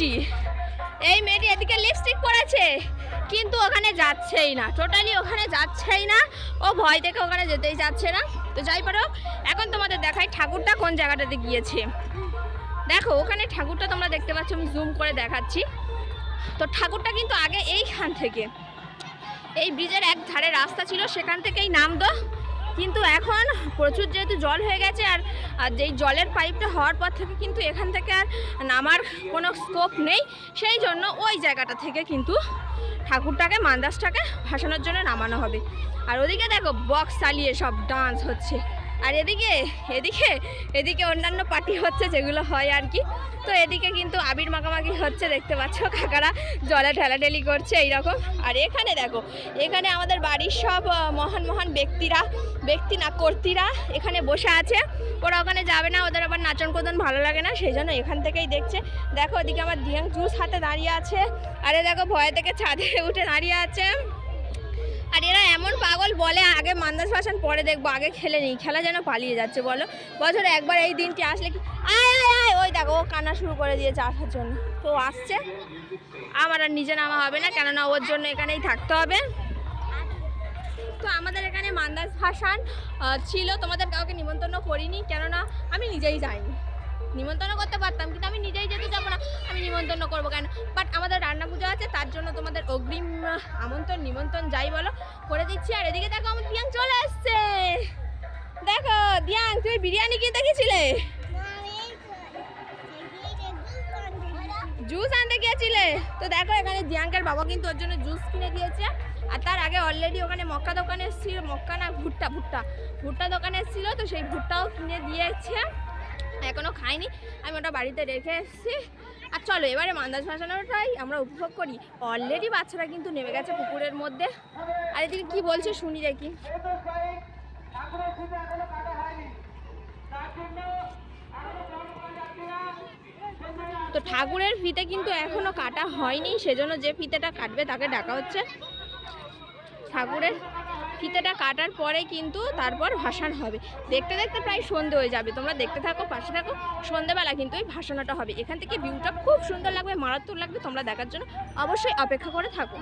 মেয়েটি এই মেয়েটি এদিকে লিপস্টিক পরেছে, কিন্তু ওখানে যাচ্ছেই না। টোটালি ওখানে যাচ্ছেই না। ও ভয় থেকে ওখানে যেতেই যাচ্ছে না। তো যাই পারো, এখন তোমাদের দেখাই ঠাকুরটা কোন জায়গাটাতে গিয়েছে। দেখো, ওখানে ঠাকুরটা তোমরা দেখতে পাচ্ছ, আমি জুম করে দেখাচ্ছি। তো ঠাকুরটা কিন্তু আগে এইখান থেকে, এই ব্রিজের এক ধারে রাস্তা ছিল, সেখান থেকেই নামতো। কিন্তু এখন প্রচুর যেহেতু জল হয়ে গেছে আর আর যেই জলের পাইপটা হওয়ার পর থেকে কিন্তু এখান থেকে আর নামার কোনো স্কোপ নেই, সেই জন্য ওই জায়গাটা থেকে কিন্তু ঠাকুরটাকে মান্দাসটাকে ভাসানোর জন্য নামানো হবে। আর ওদিকে দেখো বক্স চালিয়ে সব ডান্স হচ্ছে। আর এদিকে এদিকে এদিকে অন্যান্য পার্টি হচ্ছে যেগুলো হয় আর কি। তো এদিকে কিন্তু আবির মাখামাখি হচ্ছে, দেখতে পাচ্ছ কাকারা জলে ঠেলাঠেলি করছে এইরকম। আর এখানে দেখো, এখানে আমাদের বাড়ির সব মহান মহান ব্যক্তিরা, ব্যক্তি না, কর্তীরা এখানে বসে আছে। ওরা ওখানে যাবে না, ওদের আবার নাচন কোদন ভালো লাগে না, সেই জন্য এখান থেকেই দেখছে। দেখো ওদিকে আমার দিয়াং জুস হাতে দাঁড়িয়ে আছে। আরে দেখো ভয় থেকে ছাদে উঠে দাঁড়িয়ে আছে। আর এরা এমন পাগল বলে, আগে মান্দাস ভাসান পরে দেখব, আগে খেলে নেই, খেলা যেন পালিয়ে যাচ্ছে বলো। বছরে একবার এই দিনটি আসলে কি আয় আয় আয়, ওই দেখো, ও কান্না শুরু করে দিয়েছে আসার জন্য। তো আসছে। আমার আর নিজে নামা হবে না, কেননা ওর জন্য এখানেই থাকতে হবে। তো আমাদের এখানে মান্দাস ভাসান ছিল, তোমাদের কাউকে নিমন্ত্রণ করিনি, কেননা আমি নিজেই যাইনি। নিমন্ত্রণ করতে পারতাম, কিন্তু আমি নিজেই যেতে যাব না। আমি নিমন্ত্রণ করব কেন? বাট আমাদের রান্না পুজো আছে, তার জন্য তোমাদের অগ্রিম আমন্ত্রণ, নিমন্ত্রণ যাই বলো, করে দিচ্ছি। আর এদিকে দেখো, আমার দিয়াং চলে আসছে। দেখো, দিয়াং, তুমি বিরিয়ানি কিনতে গেছিলে? জুস আনতে গিয়েছিলে? তো দেখো, এখানে দিয়াঙ্কের বাবা কিন্তু ওর জন্য জুস কিনে দিয়েছে। আর তার আগে অলরেডি ওখানে মক্কা দোকানে এসেছিল, মক্কা না, ভুট্টা ভুট্টা ভুট্টা দোকানে এসেছিল, তো সেই ভুট্টাও কিনে দিয়েছে। এখনও খাইনি, আমি ওটা বাড়িতে রেখে এসেছি। আর চলো, এবারে মান্দাজ ভাসানোটাই আমরা উপভোগ করি। অলরেডি বাচ্চারা কিন্তু নেমে গেছে পুকুরের মধ্যে। আর এদিকে কি বলছে শুনি দেখি। তো ঠাকুরের ফিতে কিন্তু এখনও কাটা হয়নি, সেজন্য যে ফিতেটা কাটবে তাকে ডাকা হচ্ছে। ঠাকুরের ফিতেটা কাটার পরে কিন্তু তারপর ভাসান হবে। দেখতে দেখতে প্রায় সন্ধে হয়ে যাবে। তোমরা দেখতে থাকো, পাশে থাকো। সন্ধেবেলা কিন্তু ওই ভাসানাটা হবে। এখান থেকে ভিউটা খুব সুন্দর লাগবে, মারাত্মক লাগবে তোমরা দেখার জন্য। অবশ্যই অপেক্ষা করে থাকো।